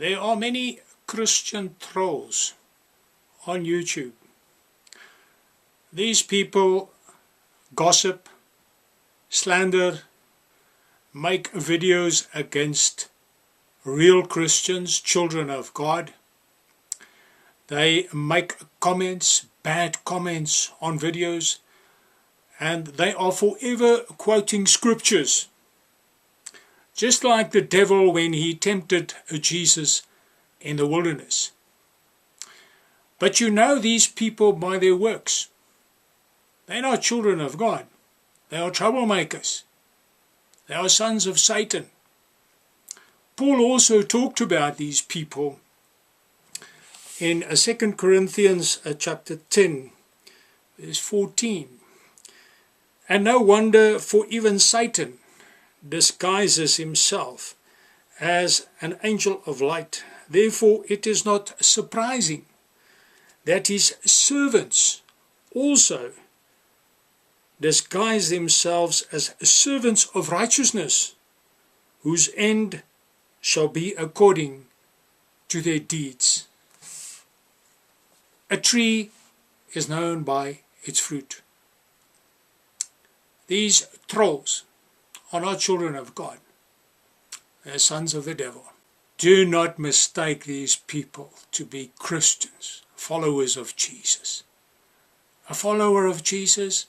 There are many Christian trolls on YouTube. These people gossip, slander, make videos against real Christians, children of God. They make comments, bad comments on videos, and they are forever quoting scriptures. Just like the devil when he tempted Jesus in the wilderness. But you know these people by their works. They're not children of God. They are troublemakers. They are sons of Satan. Paul also talked about these people in 2 uh, Corinthians uh, chapter 10, verse 14. And no wonder, for even Satan disguises himself as an angel of light. Therefore, it is not surprising that his servants also disguise themselves as servants of righteousness, whose end shall be according to their deeds. A tree is known by its fruit. These trolls are not children of God. They're sons of the devil. Do not mistake these people to be Christians, followers of Jesus. A follower of Jesus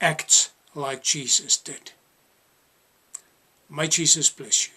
acts like Jesus did. May Jesus bless you.